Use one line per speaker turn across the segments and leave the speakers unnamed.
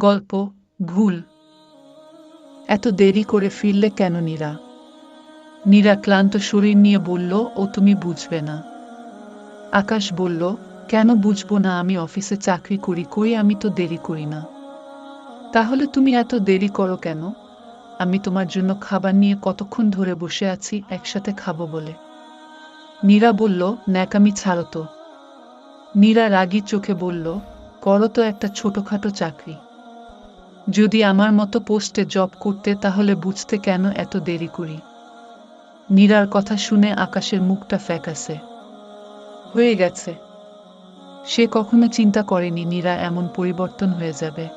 গল্প, ভুল। এত দেরি করে ফিরলে কেন নীরা? নীরা ক্লান্ত শরীর নিয়ে বলল, ও তুমি বুঝবে না। আকাশ বলল, কেন বুঝব না আমি অফিসে চাকরি করি, কই আমি তো দেরি করি না। তাহলে তুমি এত দেরি করো কেন? আমি তোমার জন্য খাবার নিয়ে কতক্ষণ ধরে বসে আছি, একসাথে খাব বলে। নীরা বলল, ন্যাকামি ছাড়ো তো। নীরা রাগী চোখে বলল, করো তো একটা ছোটখাটো চাকরি। যদি আমার মতো পোস্টে জব করতে, তাহলে বুঝতে কেন এত দেরি করি? নীরার কথা শুনে আকাশের মুখটা ফ্যাকাসে। হয়ে গেছে। সে কখনো চিন্তা করেনি নীরা এমন পরিবর্তন হয়ে যাবে।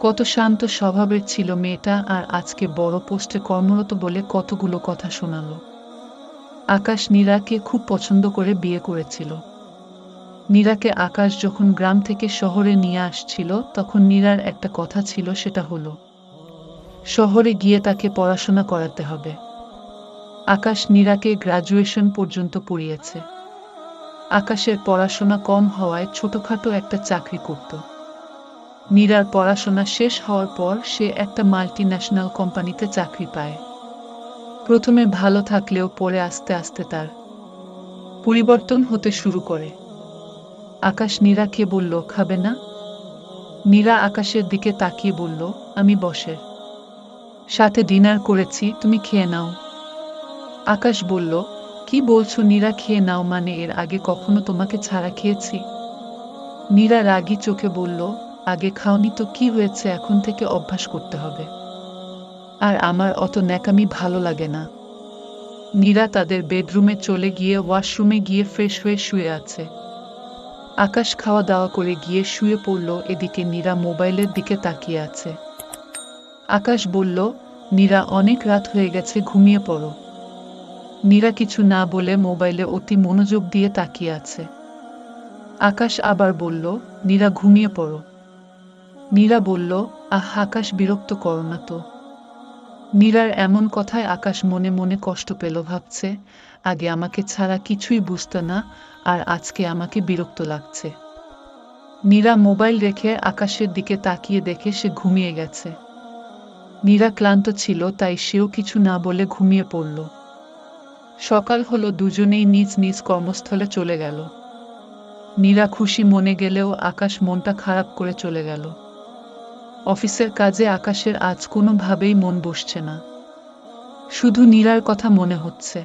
কত শান্ত স্বভাবের ছিল মেয়েটা, আর আজকে বড় পোস্টে কর্মরত বলে কতগুলো কথা শোনালো। আকাশ নীরাকে খুব পছন্দ করে বিয়ে করেছিল। নীরাকে আকাশ যখন গ্রাম থেকে শহরে নিয়ে আসছিল, তখন নীরার একটা কথা ছিল, সেটা হলো, শহরে গিয়ে তাকে পড়াশোনা করাতে হবে। আকাশ নীরাকে গ্রাজুয়েশন পর্যন্ত পড়িয়েছে। আকাশের পড়াশোনা কম হওয়ায় ছোটখাটো একটা চাকরি করত। নীরার পড়াশোনা শেষ হওয়ার পর সে একটা মাল্টি ন্যাশনাল কোম্পানিতে চাকরি পায়। প্রথমে ভালো থাকলেও পরে আস্তে আস্তে তার পরিবর্তন হতে শুরু করে। আকাশ নীরাকে বলল, খাবে না? নীরা আকাশের দিকে তাকিয়ে বলল, আমি বসের। সাথে ডিনার করেছি, তুমি খেয়ে নাও। আকাশ বলল, কি বলছো, নীরা খেয়ে নাও মানে এর আগে কখনো তোমাকে ছাড়া খেয়েছি? নীরা রাগী চোখে বলল, আগে খাওনি তো কি হয়েছে, এখন থেকে অভ্যাস করতে হবে। আর আমার অত ন্যাকামি ভালো লাগে না। নীরা তাদের বেডরুমে চলে গিয়ে ওয়াশরুমে গিয়ে ফ্রেশ হয়ে শুয়ে আছে। আকাশ খাওয়া দাওয়া করে গিয়ে শুয়ে পড়ল এদিকে নীরা মোবাইলের দিকে তাকিয়ে আছে। আকাশ বলল, নীরা, অনেক রাত হয়ে গেছে, ঘুমিয়ে পড়ো। নীরা কিছু না বলে মোবাইলে অতি মনোযোগ দিয়ে তাকিয়ে আছে। আকাশ আবার বলল, নীরা, ঘুমিয়ে পড়ো। নীরা বলল, আহ, আকাশ বিরক্ত করো না তো। নীরার এমন কথায় আকাশ মনে মনে কষ্ট পেল, ভাবছে, আগে আমাকে ছাড়া কিছুই বুঝতো না, আর আজকে আমাকে বিরক্ত লাগছে। নীরা মোবাইল রেখে আকাশের দিকে তাকিয়ে দেখে সে ঘুমিয়ে গেছে। নীরা ক্লান্ত ছিল, তাই সেও কিছু না বলে ঘুমিয়ে পড়ল। সকাল হলো, দুজনেই নিজ নিজ কর্মস্থলে চলে গেল। নীরা খুশি মনে গেলেও আকাশ মনটা খারাপ করে চলে গেল। অফিসের কাজে আকাশের আজ কোনোভাবেই মন বসছে না। শুধু নীলার কথা মনে হচ্ছে।